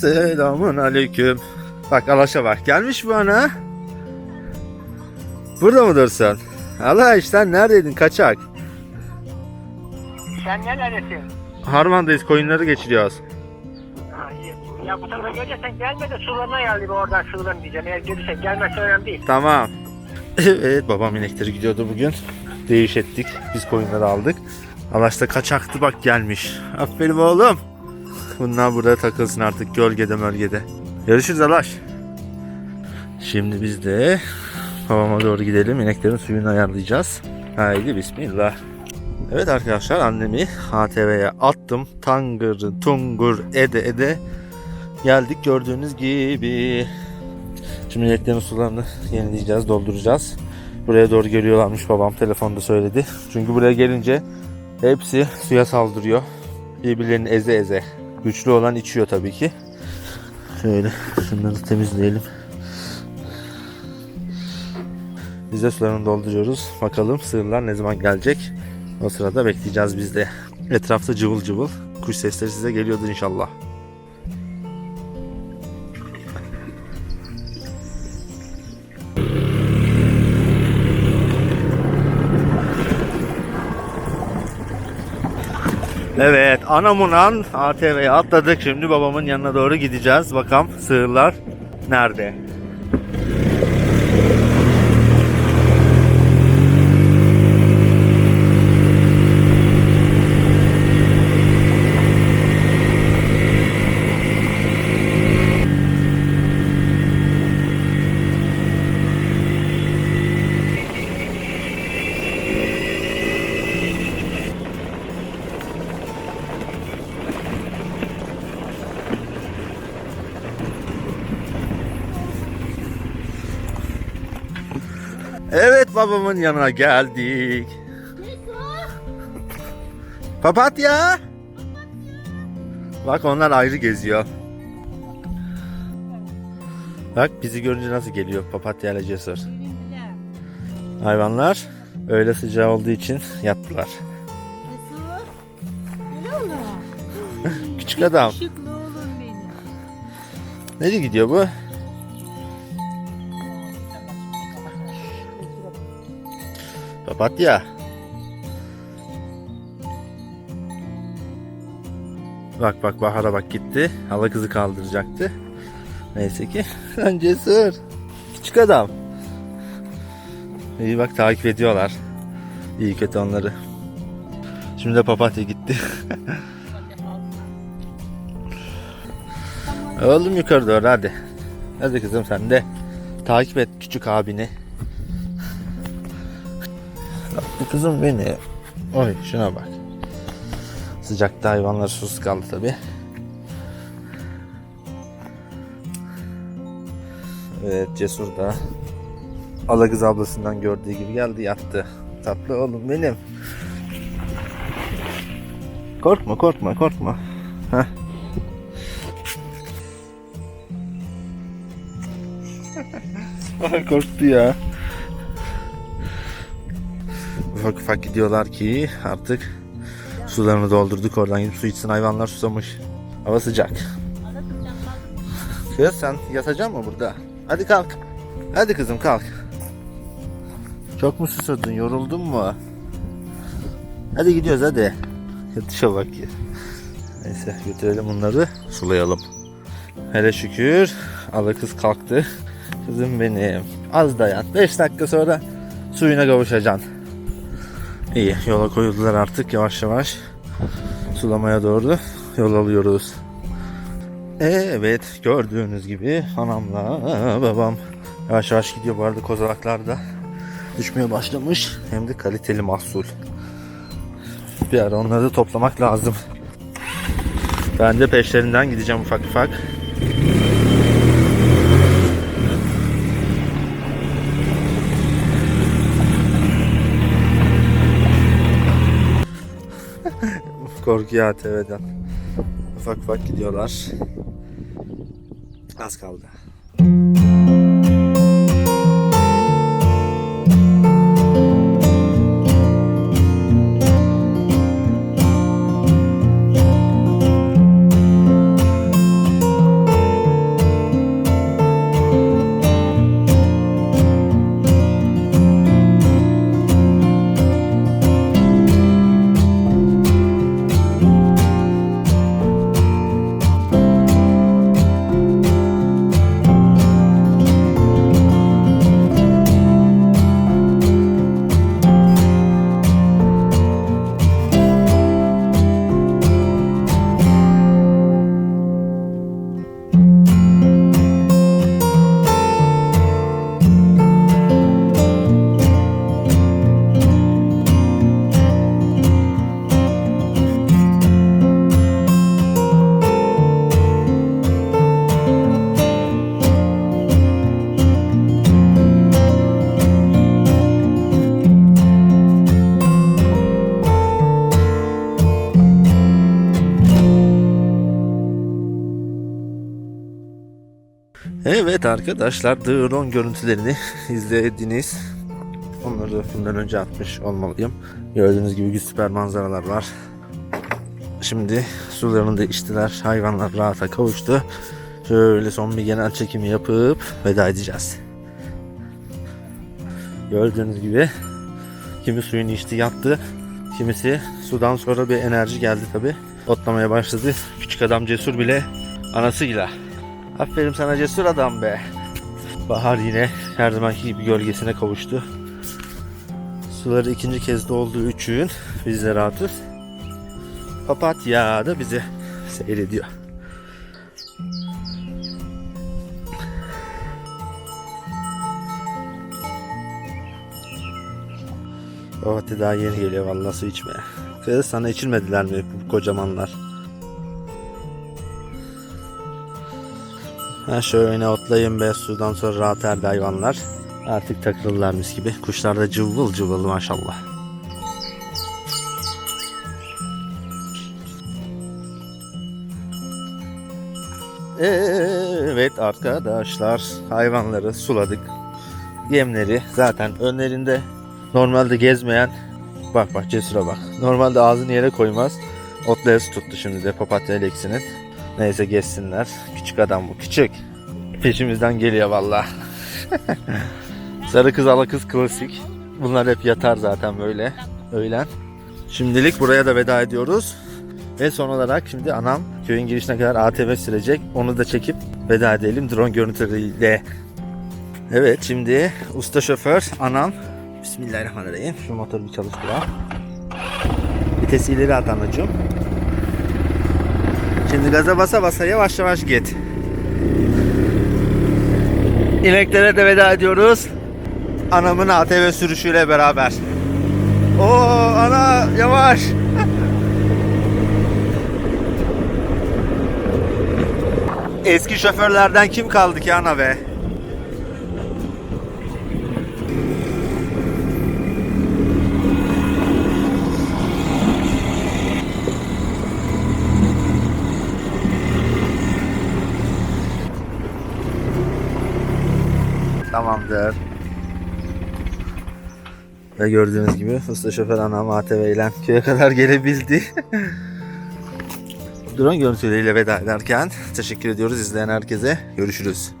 Selamun aleyküm. Bak Alaş'a bak. Gelmiş bu ana. Burada mı dursun? Allah işte neredeydin kaçak? Sen neredesin? Harman'dayız koyunları geçiriyoruz. Ya bu tarafa gelirsen gelme de sularına gel bir oradan sularını diyeceğim. Eğer gelirsen gelmezsen önemli değil. Tamam. Evet babam inekleri gidiyordu bugün. Değiş ettik. Biz koyunları aldık. Alaş'ta kaçaktı bak gelmiş. Aferin oğlum. Bunlar burada takılsın artık gölgede mölgede. Görüşürüz Alaş. Şimdi biz de babama doğru gidelim. İneklerin suyunu ayarlayacağız. Haydi bismillah. Evet arkadaşlar annemi HTV'ye attım. Tangır tungur ede ede geldik gördüğünüz gibi. Şimdi ineklerin sularını yenileyeceğiz, dolduracağız. Buraya doğru geliyorlarmış babam telefonda söyledi. Çünkü buraya gelince hepsi suya saldırıyor. Birbirlerini eze eze. Güçlü olan içiyor tabii ki. Şöyle şunları temizleyelim. Biz de sularını dolduruyoruz. Bakalım sığırlar ne zaman gelecek. O sırada bekleyeceğiz biz de. Etrafta cıvıl cıvıl. Kuş sesleri size geliyordur inşallah. Evet, Anamunan ATV'ye atladık. Şimdi babamın yanına doğru gideceğiz. Bakalım sığırlar nerede? Evet babamın yanına geldik. Papatya. Bak onlar ayrı geziyor. Bak bizi görünce nasıl geliyor papatya ile cesur. Hayvanlar öyle sıcağı olduğu için yattılar. Küçük adam. Nereye gidiyor bu? Papatya. Bak bak Bahar'a bak gitti. Hala kızı kaldıracaktı. Neyse ki sen cesur. Küçük adam. İyi bak takip ediyorlar. İyi kötü onları. Şimdi de papatya gitti. Oğlum yukarı doğru hadi. Hadi kızım sen de. Takip et küçük abini. Kızım beni. Oy şuna bak. Sıcakta hayvanlar susuz kaldı tabi. Evet Cesur da ala kız ablasından gördüğü gibi geldi yattı. Tatlı oğlum benim. Korkma korkma korkma. Heh. Korktu ya. Ufak ufak gidiyorlar ki artık sularını doldurduk oradan gidip su içsin hayvanlar susamış. Hava sıcak. Kız sen yatacak mı burada? Hadi kalk. Hadi kızım kalk. Çok mu susadın yoruldun mu? Hadi gidiyoruz hadi. Yatışa bak ya. Neyse götürelim bunları sulayalım. Hele şükür ala kız kalktı. Kızım benim. Az dayan. 5 dakika sonra suyuna kavuşacaksın. İyi yola koyuldular artık yavaş yavaş. Sulamaya doğru yol alıyoruz. Evet gördüğünüz gibi anamla babam yavaş yavaş gidiyor. Bu arada kozalaklar da düşmeye başlamış. Hem de kaliteli mahsul. Bir ara onları da toplamak lazım. Ben de peşlerinden gideceğim ufak ufak. Korkuyor ATV'den. Ufak ufak gidiyorlar. Az kaldı. Evet arkadaşlar drone görüntülerini izlediniz. Onları bundan önce atmış olmalıyım. Gördüğünüz gibi süper manzaralar var. Şimdi sularını da içtiler. Hayvanlar rahata kavuştu. Şöyle son bir genel çekimi yapıp veda edeceğiz. Gördüğünüz gibi kimi suyunu içti yattı. Kimisi sudan sonra bir enerji geldi tabi. Otlamaya başladı. Küçük adam cesur bile anasıyla. Aferin sana cesur adam be. Bahar yine her zamanki gibi gölgesine kavuştu. Suları ikinci kez dolduğu için biz de rahatız. Papatya da bizi seyrediyor. Papatya daha yeni geliyor vallahi su içmeye. Kız sana içilmediler mi bu kocamanlar? Ha şöyle otlayın be sudan sonra rahat erdi hayvanlar. Artık takılırlar mis gibi. Kuşlar da cıvıl cıvıl maşallah. Evet arkadaşlar hayvanları suladık. Yemleri zaten önlerinde normalde gezmeyen bak bak cesura bak. Normalde ağzını yere koymaz. Otlaya su tuttu şimdi de papatya eleksinin. Neyse gezsinler. Küçük adam bu küçük. Peşimizden geliyor valla. Sarı kız ala kız klasik. Bunlar hep yatar zaten böyle. Öğlen. Şimdilik buraya da veda ediyoruz. Ve son olarak şimdi anam köyün girişine kadar ATV sürecek. Onu da çekip veda edelim drone görüntüleriyle. Evet şimdi usta şoför anam. Bismillahirrahmanirrahim. Şu motoru bir çalıştıralım. Vitesi ileri at anacığım. Şimdi gaza basa basa yavaş yavaş git. İneklere de veda ediyoruz. Anamın ATV sürüşüyle beraber. Oo ana yavaş. Eski şoförlerden kim kaldı ki ana be? Tamamdır. Ve gördüğünüz gibi usta şoför anam ATV ile köye kadar gelebildi. Drone görüntüleriyle veda ederken teşekkür ediyoruz izleyen herkese. Görüşürüz.